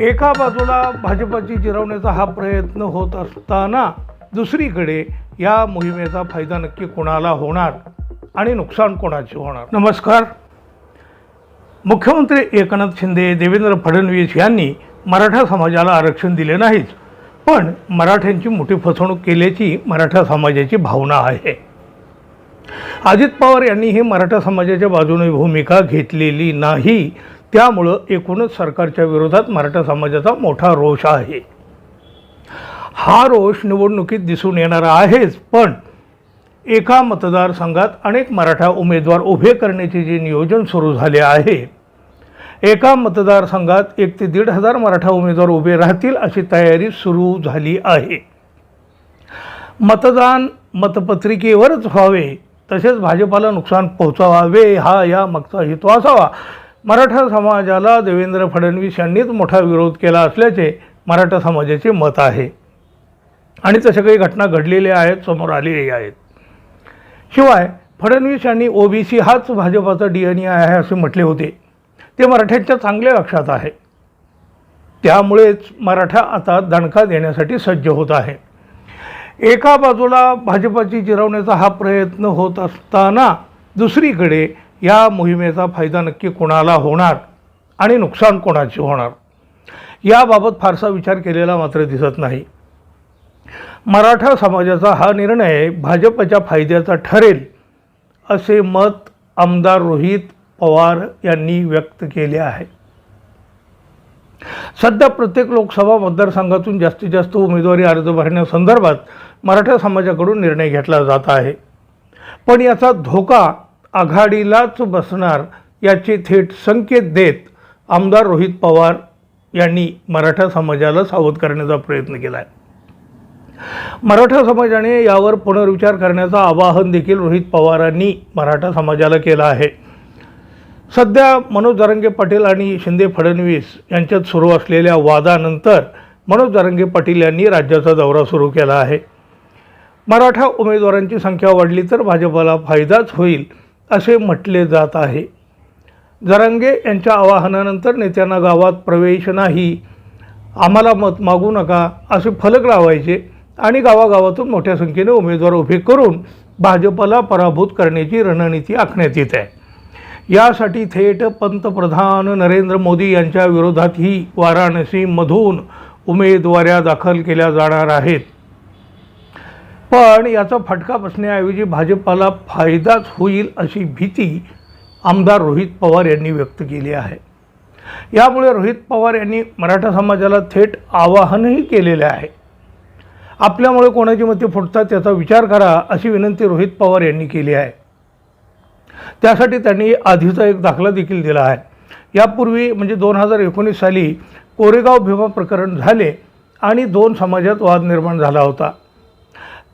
एका बाजूला भाजपाची जिरवण्याचा हा प्रयत्न होत असताना दुसरीकडे या मोहिमेचा फायदा नक्की कोणाला होणार आणि नुकसान कोणाचे होणार? नमस्कार. मुख्यमंत्री एकनाथ शिंदे देवेंद्र फडणवीस यांनी मराठा समाजाला आरक्षण दिले नाहीच पण मराठ्यांची मोठी फसवणूक केल्याची मराठा समाजाची भावना आहे. अजित पवार यांनी ही मराठा समाजाच्या बाजूने भूमिका घेतलेली नाही त्यामुळं एकूणच सरकारच्या विरोधात मराठा समाजाचा मोठा रोष आहे. हा रोष निवडणुकीत दिसून येणारा आहेच पण एका मतदारसंघात अनेक मराठा उमेदवार उभे करण्याचे जे नियोजन सुरू झाले आहे एका मतदारसंघात एक ते दीड हजार मराठा उमेदवार उभे राहतील अशी तयारी सुरू झाली आहे. मतदान मतपत्रिकेवरच व्हावे तसेच भाजपाला नुकसान पोहोचवावे हा या मागचा हेतू असावा मराठा समाजाला देवेंद्र फडणवीस यांनीच मोठा विरोध केला असल्याचे मराठा समाजाचे मत आहे. आणि तशा काही घटना घडलेल्या आहेत समोर आलेल्या आहेत. शिवाय फडणवीस यांनी ओबीसी हाच भाजपाचा डी एन ए आहे असे म्हटले होते. ते मराठ्यांच्या चांगल्या लक्षात आहे. त्यामुळेच मराठा आता दणका देण्यासाठी सज्ज होत आहे. एका बाजूला भाजपाची जिरवण्याचा हा प्रयत्न होत असताना दुसरीकडे या मोहिमेचा फायदा नक्की कोणाला होणार आणि नुकसान कोणाची होणार? याबाबत फारसा विचार केलेला मात्र दिसत नाही. मराठा समाजाचा हा निर्णय भाजपच्या फायद्याचा ठरेल असे मत आमदार रोहित पवार यांनी व्यक्त केले आहे. सध्या प्रत्येक लोकसभा मतदारसंघातून जास्तीत जास्त उमेदवारी अर्ज भरण्यासंदर्भात मराठा समाजाकडून निर्णय घेतला जात आहे. पण याचा धोका आघाडीलाच बसणार याचे थेट संकेत देत आमदार रोहित पवार यांनी मराठा समाजाला सावध करण्याचा प्रयत्न केला आहे मराठा समाजाने यावर पुनर्विचार करण्याचं आवाहन देखील रोहित पवारांनी मराठा समाजाला केलं आहे. सध्या मनोज जारंगे पाटील आणि शिंदे फडणवीस यांच्यात सुरू असलेल्या वादानंतर मनोज जरंगे पाटील यांनी राज्याचा दौरा सुरू केला आहे. मराठा उमेदवारांची संख्या वाढली तर भाजपाला फायदाच होईल असे म्हटले जात आहे. जरांगे यांच्या आवाहनानंतर नेत्यांना गावात प्रवेश नाही. आम्हाला मत मागू नका असे फलक लावायचे आणि गावागावातून मोठ्या संख्येने उमेदवार उभे करून भाजपला पराभूत करण्याची रणनीती आखण्यात येत आहे. यासाठी थेट पंतप्रधान नरेंद्र मोदी यांच्या विरोधातही वाराणसीमधून उमेदवाऱ्या दाखल केल्या जाणार आहेत. पण याचा फटका बसण्याऐवजी भाजपाला फायदाच होईल अशी भीती आमदार रोहित पवार यांनी व्यक्त केली आहे. यामुळे रोहित पवार यांनी मराठा समाजाला थेट आवाहनही केलेले आहे. आपल्यामुळे कोणाची मते फुटतात याचा विचार करा अशी विनंती रोहित पवार यांनी केली आहे. त्यासाठी त्यांनी आधीचा एक दाखला देखील दिला आहे. यापूर्वी म्हणजे दोन हजार एकोणीस साली कोरेगाव भीमा प्रकरण झाले आणि दोन समाजात वाद निर्माण झाला होता.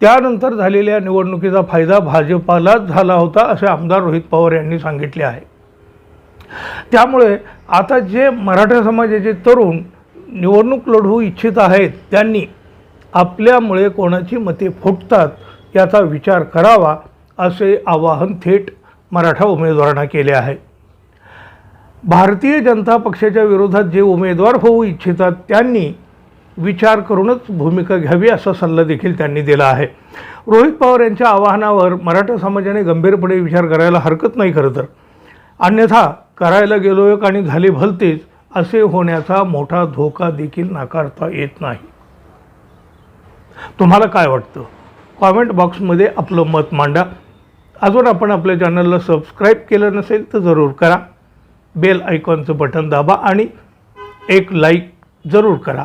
त्यानंतर झालेल्या निवडणुकीचा फायदा भाजपालाच झाला होता असे आमदार रोहित पवार यांनी सांगितले आहे. त्यामुळे आता जे मराठा समाजाचे तरुण निवडणूक लढवू इच्छित आहेत त्यांनी आपल्यामुळे कोणाची मते फुटतात याचा विचार करावा असे आवाहन थेट मराठा उमेदवारांना केले आहे. भारतीय जनता पक्षाच्या विरोधात जे उमेदवार होऊ इच्छितात त्यांनी विचार करूनच भूमिका घ्यावी असा सल्ला देखील त्यांनी दिला आहे. रोहित पवार यांच्या आवाहनावर मराठा समाजाने गंभीरपणे विचार करायला हरकत नाही खरं तर. अन्यथा करायला गेलो एक आणि झाले भलतेच असे होण्याचा मोठा धोका देखील नाकारता येत नाही. तुम्हाला काय वाटतं? कॉमेंट बॉक्समध्ये आपलं मत मांडा. अजून आपण आपल्या चॅनलला सबस्क्राईब केलं नसेल तर जरूर करा. बेल आयकॉनचं बटन दाबा आणि एक लाईक जरूर करा.